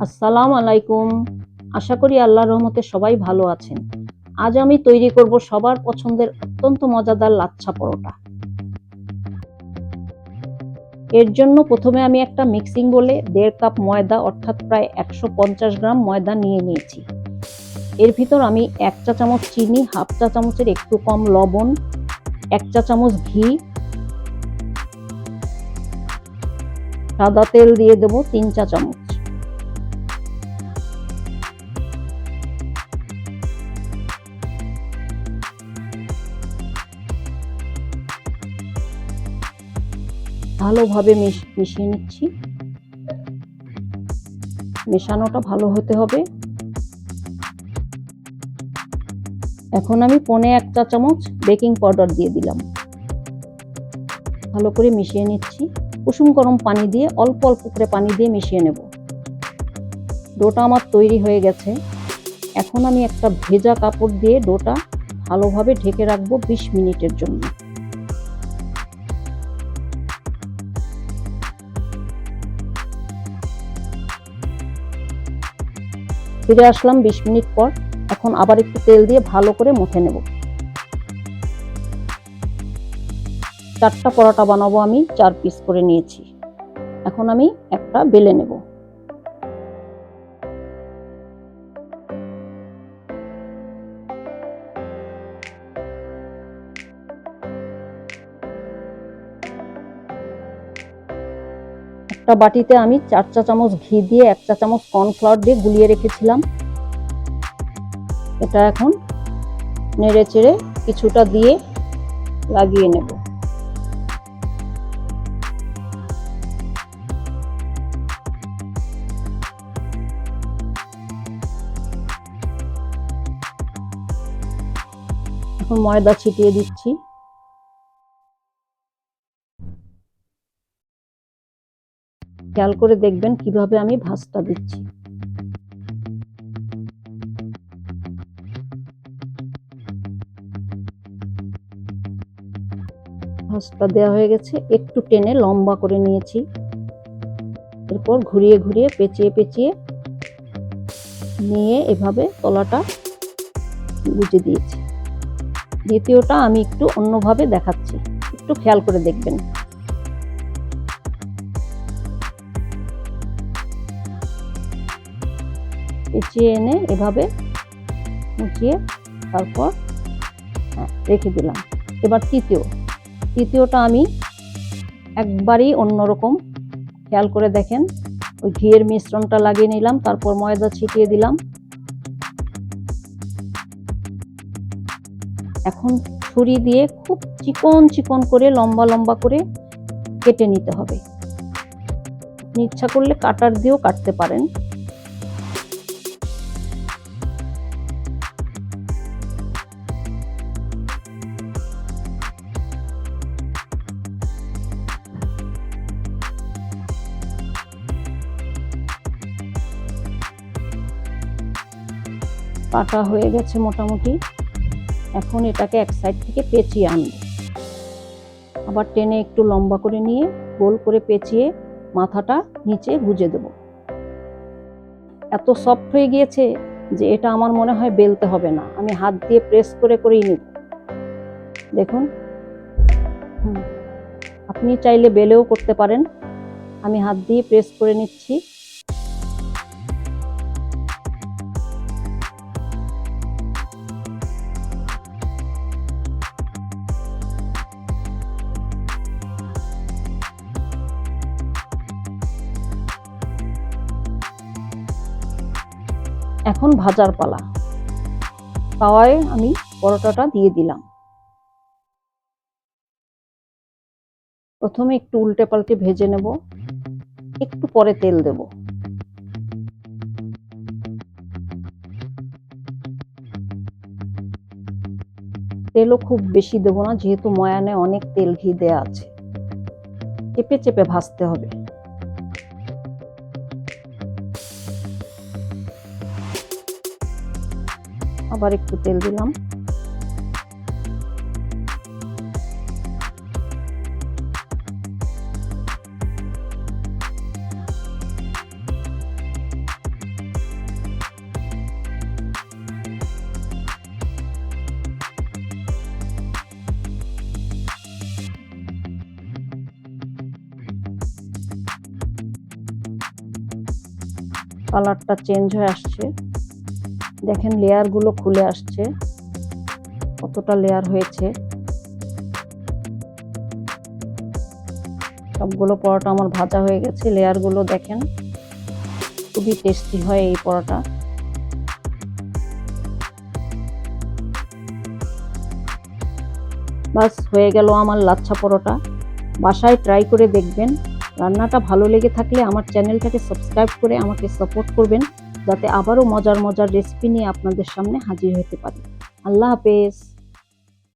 আসসালামু আলাইকুম। আশা করি আল্লাহ রহমতে সবাই ভালো আছেন। আজ আমি তৈরি করব সবার পছন্দের অত্যন্ত মজাদার লাচ্ছা পরোটা। এর জন্য প্রথমে আমি একটা মিক্সিং বলে দেড় কাপ ময়দা অর্থাৎ প্রায় একশো পঞ্চাশ গ্রাম ময়দা নিয়ে নিয়েছি। এর ভিতর আমি এক চা চামচ চিনি, হাফ চা চামচের একটু কম লবণ, এক চা চামচ ঘি, সাদা তেল দিয়ে দেবো তিন চা চামচ। ভালোভাবে মিশিয়ে নিচ্ছি। মেশানোটা ভালো হতে হবে। এখন আমি পনে এক চা চামচ বেকিং পাউডার দিয়ে দিলাম। ভালো করে মিশিয়ে নিচ্ছি। কুসুম গরম পানি দিয়ে, অল্প অল্প করে পানি দিয়ে মিশিয়ে নেব। ডোটা আমার তৈরি হয়ে গেছে। এখন আমি একটা ভেজা কাপড় দিয়ে ডোটা ভালোভাবে ঢেকে রাখব বিশ মিনিটের জন্য। ফিরে আসলাম বিশ মিনিট পর। এখন আবার একটু তেল দিয়ে ভালো করে মুখে নেব। চারটা পরোটা বানাবো আমি, চার পিস করে নিয়েছি। এখন আমি একটা বেলে নেব। একটা বাটিতে আমি চার চা চামচ ঘি দিয়ে এক চা চামচ কর্নফ্লাওয়ার দিয়ে গুলিয়ে রেখেছিলাম। এটা এখন নেড়ে চেড়ে কিছুটা দিয়ে লাগিয়ে নেব। এখন ময়দা ছিটিয়ে দিচ্ছি। খেয়াল করে দেখবেন কীভাবে আমি ভাজটা দিচ্ছি। ভাজটা দেওয়া হয়ে গেছে, একটু টেনে লম্বা করে নিয়েছি। এরপর ঘুরিয়ে ঘুরিয়ে পেঁচিয়ে পেঁচিয়ে নিয়ে এভাবে তলাটা গুজে দিয়েছি। দ্বিতীয়টা আমি একটু অন্যভাবে দেখাচ্ছি, একটু খেয়াল করে দেখবেন। পেঁচিয়ে এনে এভাবে মুচিয়ে তারপর রেখে দিলাম। এবার তৃতীয়। তৃতীয়টা আমি একবারই অন্যরকম। খেয়াল করে দেখেন, ওই ঘিয়ের মিশ্রণটা লাগিয়ে নিলাম, তারপর ময়দা ছিটিয়ে দিলাম। এখন ছুরি দিয়ে খুব চিকন চিকন করে, লম্বা লম্বা করে কেটে নিতে হবে। ইচ্ছা করলে কাটার দিয়েও কাটতে পারেন। কাটা হয়ে গেছে মোটামুটি। এখন এটাকে এক সাইড থেকে পেঁচিয়ে আনব। আবার টেনে একটু লম্বা করে নিয়ে গোল করে পেঁচিয়ে মাথাটা নিচে গুজে দেব। এত সফট হয়ে গিয়েছে যে এটা আমার মনে হয় বেলতে হবে না। আমি হাত দিয়ে প্রেস করে করেই নেব। দেখুন। আপনি চাইলে বেলেও করতে পারেন। আমি হাত দিয়ে প্রেস করে নিচ্ছি। এখন ভাজার পালা। তাওয়ায় আমি পরোটাটা দিয়ে দিলাম। প্রথমে একটু উল্টে পাল্টে ভেজে নেব। একটু পরে তেল দেব। তেলও খুব বেশি দেবো না, যেহেতু ময়ানে অনেক তেল ঘি দেয়া আছে। চেপে চেপে ভাজতে হবে। আবার একটু তেল দিলাম। কালারটা চেঞ্জ হয়ে আসছে। দেখেন লেয়ারগুলো খুলে আসছে। কতটা লেয়ার হয়েছে। সবগুলো পরোটা আমার ভাজা হয়ে গেছে লেয়ারগুলো দেখেন। খুবই টেস্টি হয় এই পরোটা। বাস, হয়ে গেল আমার লাচ্ছা পরোটা। বাসায় ট্রাই করে দেখবেন। রান্নাটা ভালো লেগে থাকলে আমার চ্যানেলটাকে সাবস্ক্রাইব করে আমাকে সাপোর্ট করবেন। যাতে আবারও মজার মজার রেসিপি নিয়ে আপনাদের সামনে হাজির হতে পারি। আল্লাহ হাফেজ।